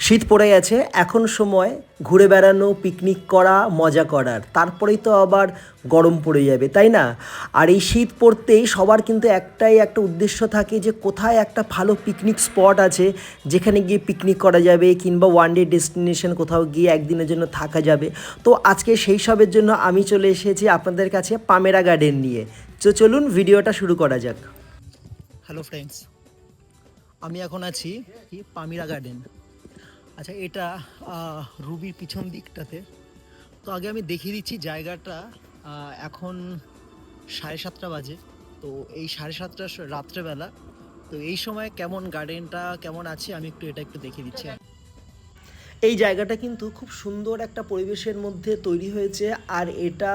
শীত পড়ে গেছে, এখন সময় ঘুরে বেড়ানো পিকনিক করা, মজা করার। তারপরেই তো আবার গরম পড়ে যাবে, তাই না? আর এই শীত পড়তেই সবার কিন্তু একটাই একটা উদ্দেশ্য থাকে যে কোথায় একটা ভালো পিকনিক স্পট আছে, যেখানে গিয়ে পিকনিক করা যাবে কিংবা ওয়ান ডে ডেস্টিনেশন কোথাও গিয়ে একদিনের জন্য থাকা যাবে। তো আজকে সেই সবের জন্য আমি চলে এসেছি আপনাদের কাছে পামেরা গার্ডেন নিয়ে। তো চলুন ভিডিওটা শুরু করা যাক। হ্যালো ফ্রেন্ডস আমি এখন আছি পামিরা গার্ডেন আচ্ছা এটা রুবির পিছন দিকটাতে। তো আগে আমি দেখিয়ে দিচ্ছি জায়গাটা এখন সাড়ে সাতটা বাজে। তো এই সাড়ে সাতটা রাত্রেবেলা। তো এই সময় কেমন গার্ডেনটা, কেমন আছে? আমি একটু এটা একটু দেখিয়ে দিচ্ছি। এই জায়গাটা কিন্তু খুব সুন্দর একটা পরিবেশের মধ্যে তৈরি হয়েছে। আর এটা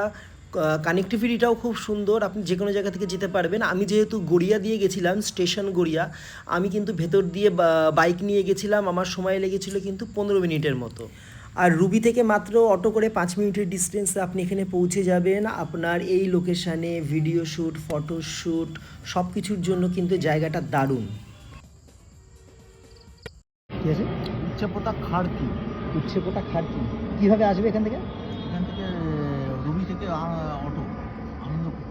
কানেক্টিভিটিটাও খুব সুন্দর। আপনি যে কোনো জায়গা থেকে যেতে পারবেন। আমি যেহেতু গড়িয়া দিয়ে গেছিলাম, স্টেশন গড়িয়া, আমি কিন্তু ভেতর দিয়ে বাইক নিয়ে গেছিলাম। আমার সময় লেগেছিল কিন্তু পনেরো মিনিটের মতো। আর রুবি থেকে মাত্র অটো করে পাঁচ মিনিটের ডিস্টেন্সে আপনি এখানে পৌঁছে যাবেন। আপনার এই লোকেশানে ভিডিও শ্যুট ফটো শ্যুট সব কিছুর জন্য কিন্তু জায়গাটা দারুণ। ঠিক আছে? ইচ্ছে পোতা খাড়কি। উচ্ছে পোটা কীভাবে আসবে এখান থেকে? থেকে অটো, আনন্দপুর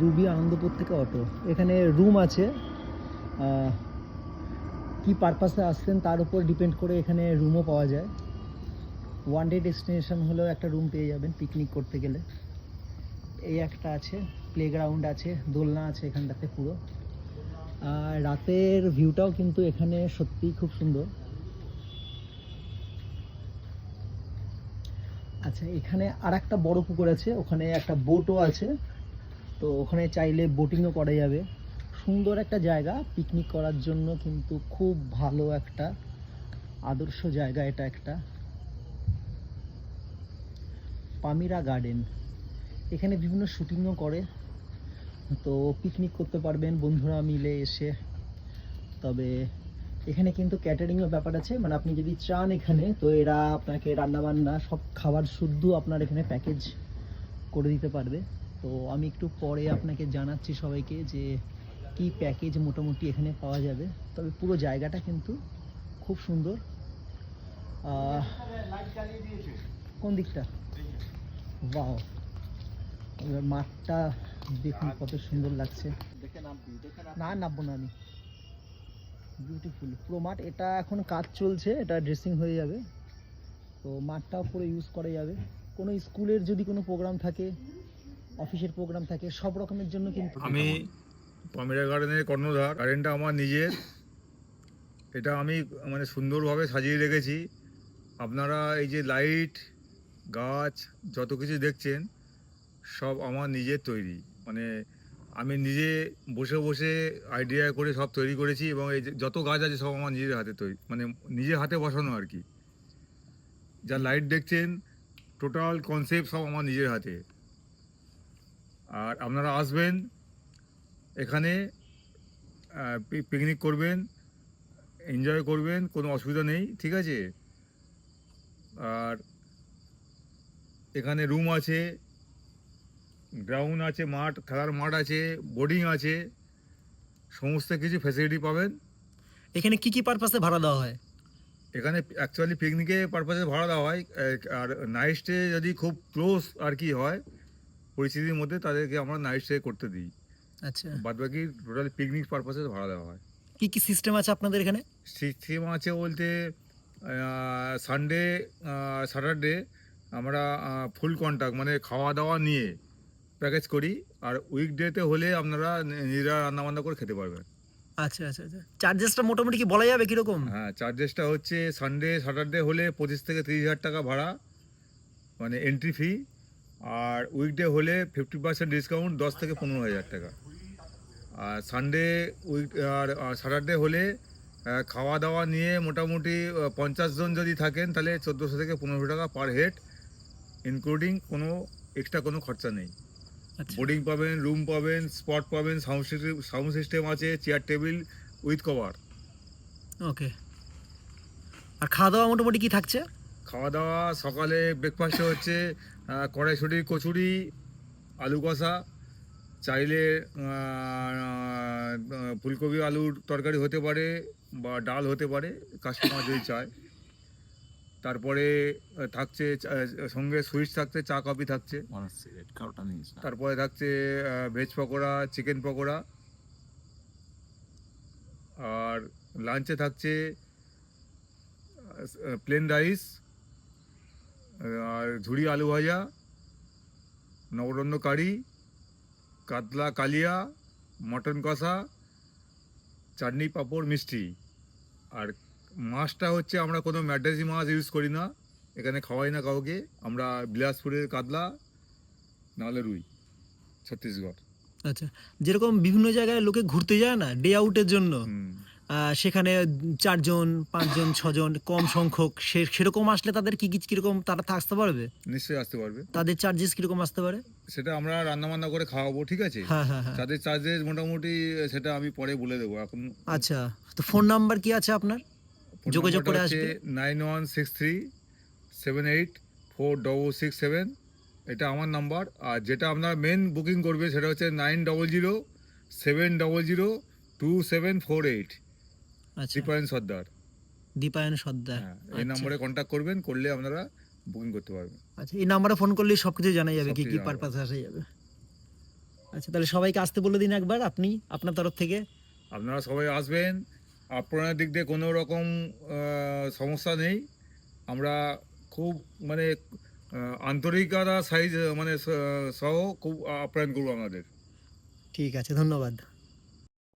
রুবি আনন্দপুর থেকে অটো। এখানে রুম আছে। কি পারপাসে আসছেন তার উপর ডিপেন্ড করে এখানে রুমও পাওয়া যায়। ওয়ান ডে ডেস্টিনেশন হলেও একটা রুম পেয়ে যাবেন পিকনিক করতে গেলে। এই একটা আছে প্লেগ্রাউন্ড আছে, দোলনা আছে এখানটাতে পুরো। আর রাতের ভিউটাও কিন্তু এখানে সত্যিই খুব সুন্দর। আচ্ছা এখানে আর একটা বড় পুকুর আছে, ওখানে একটা বোটও আছে। তো ওখানে চাইলে বোটিংও করা যাবে। সুন্দর একটা জায়গা পিকনিক করার জন্য কিন্তু খুব ভালো একটা আদর্শ জায়গা এটা একটা। পামিরা গার্ডেন এখানে বিভিন্ন শুটিংও করে। তো পিকনিক করতে পারবেন বন্ধুরা মিলে এসে। তবে এখানে কিন্তু ক্যাটারিংয়ের ব্যাপার আছে। মানে আপনি যদি চান এখানে, তো এরা আপনাকে রান্নাবান্না, সব খাবার শুদ্ধ আপনার এখানে প্যাকেজ করে দিতে পারবে। তো আমি একটু পরে আপনাকে জানাচ্ছি সবাইকে যে কি প্যাকেজ মোটামুটি এখানে পাওয়া যাবে। তবে পুরো জায়গাটা কিন্তু খুব সুন্দর। কোন দিকটা? এবার মাঠটা দেখুন কত সুন্দর লাগছে। না, নামবো না আমি। বিউটিফুল পুরো মাঠ, এটা এখন কাজ চলছে, এটা ড্রেসিং হয়ে যাবে। তো মাঠটাও পুরো ইউজ করা যাবে। কোনো স্কুলের যদি কোনো প্রোগ্রাম থাকে অফিসের প্রোগ্রাম থাকে, সব রকমের জন্য কিন্তু আমি পামিরা গার্ডেনের কর্ণধার গার্ডেনটা আমার নিজের। এটা আমি মানে সুন্দরভাবে সাজিয়ে রেখেছি। আপনারা এই যে লাইট গাছ, যত কিছু দেখছেন, সব আমার নিজের তৈরি। মানে আমি নিজে বসে বসে আইডিয়া করে সব তৈরি করেছি এবং এই যত গাছ আছে সব আমার নিজের হাতে তৈরি মানে নিজের হাতে বসানো আর কি। যা লাইট দেখছেন টোটাল কনসেপ্ট সব আমার নিজের হাতে। আর আপনারা আসবেন, এখানে পিকনিক করবেন এনজয় করবেন, কোনো অসুবিধা নেই, ঠিক আছে? আর এখানে রুম আছে গ্রাউন্ড আছে মাঠ খেলার মাঠ আছে বোর্ডিং আছে সমস্ত কিছু ফ্যাসিলিটি পাবেন। এখানে কি কি পারপাসে ভাড়া দেওয়া হয়? এখানে অ্যাকচুয়ালি পিকনিকে পারপাসে ভাড়া দেওয়া হয়। আর নাইট স্টে যদি খুব ক্লোজ আর কি হয় পরিস্থিতির মধ্যে তাদেরকে আমরা নাইট স্টে করতে দিই। আচ্ছা। বাদ বাকি টোটাল পিকনিক পারপাসে ভাড়া দেওয়া হয়। কি কি সিস্টেম আছে আপনাদের এখানে? সিস্টেম আছে বলতে সানডে স্যাটারডে আমরা ফুল কন্ট্যাক্ট মানে খাওয়া দাওয়া নিয়ে প্যাকেজ করি আর উইকডেতে হলে আপনারা নিজেরা রান্নাবান্না করে খেতে পারবেন। আচ্ছা আচ্ছা আচ্ছা। চার্জেসটা মোটামুটি কি বলা যাবে কীরকম? হ্যাঁ চার্জেসটা হচ্ছে সানডে স্যাটারডে হলে পঁচিশ থেকে তিরিশ হাজার টাকা ভাড়া মানে এন্ট্রি ফি আর উইকডে হলে ফিফটি পার্সেন্ট ডিসকাউন্ট দশ থেকে পনেরো হাজার টাকা। আর সানডে উইক আর স্যাটারডে হলে খাওয়া দাওয়া নিয়ে মোটামুটি পঞ্চাশ জন যদি থাকেন তাহলে চোদ্দোশো থেকে পনেরোশো টাকা পার হেড ইনক্লুডিং কোনো এক্সট্রা কোনো খরচা নেই। বোর্ডিং পাবেন রুম পাবেন স্পট পাবেন সাউন্ড সিস্টেম সাউন্ড সিস্টেম আছে chair table with cover. Okay. আর খাওয়া দাওয়া মোটামুটি কি থাকছে? খাওয়া দাওয়া সকালে ব্রেকফাস্টে হচ্ছে আহ, কড়াইশুটির কচুরি আলু কষা চাইলে ফুলকপি আলুর তরকারি হতে পারে বা ডাল হতে পারে কাস্টমার যদি চায়। তারপরে থাকছে সঙ্গে সুইটস থাকছে চা কফি থাকছে। তারপরে থাকছে ভেজ পকোড়া চিকেন পকোড়া। আর লাঞ্চে থাকছে প্লেন রাইস আর ঝুড়ি আলু ভাজা নবরত্ন কারি কাতলা কালিয়া মটন কষা চাটনি পাঁপড় মিষ্টি। আর মাছটা হচ্ছে আমরা কোনো ম্যাডাসি মাছ ইউজ করি না। এখানে খাওয়াই না কাউকে। আমরা বিলাসপুরের কাতলা নাহলে রুই ছত্তিশগড়। আচ্ছা যেরকম বিভিন্ন জায়গায় লোকে ঘুরতে যায় না ডে আউটের জন্য? সেখানে চারজন পাঁচজন ছজন কম সংখ্যক সেরকম আসলে তাদের কি কি কীরকম তারা আসতে পারবে? নিশ্চয়ই আসতে পারবে। তাদের চার্জেস কীরকম আসতে পারে? সেটা আমরা রান্না বান্না করে খাওয়াবো ঠিক আছে? হ্যাঁ হ্যাঁ হ্যাঁ। তাদের চার্জেস মোটামুটি সেটা আমি পরে বলে দেবো। এখন আচ্ছা তো ফোন নাম্বার কি আছে আপনার? যোগাযোগ করে আসবে। Nine one six three seven eight four double six seven. এটা আমার নাম্বার। আর যেটা আপনার মেন বুকিং করবে সেটা হচ্ছে nine double zero seven double zero two seven four eight. আচ্ছা। দীপায়ন সর্দার। দীপায়ন সর্দার। হ্যাঁ এই আচ্ছা। নম্বরে কন্ট্যাক্ট করবেন করলে আপনারা বুকিং করতে পারবেন। আচ্ছা এই নাম্বারে ফোন করলে সবকিছু জানা যাবে কি কি পারপাসে আসা যাবে। আচ্ছা তাহলে সবাইকে আসতে বলে দিন একবার আপনি আপনার তরফ থেকে। আপনারা সবাই আসবেন আপনার দিক দিয়ে কোনো রকম সমস্যা নেই। আমরা খুব মানে আন্তরিকতা সাইজ মানে সহ খুব আপ্যায়ন করব আমাদের। ঠিক আছে, ধন্যবাদ।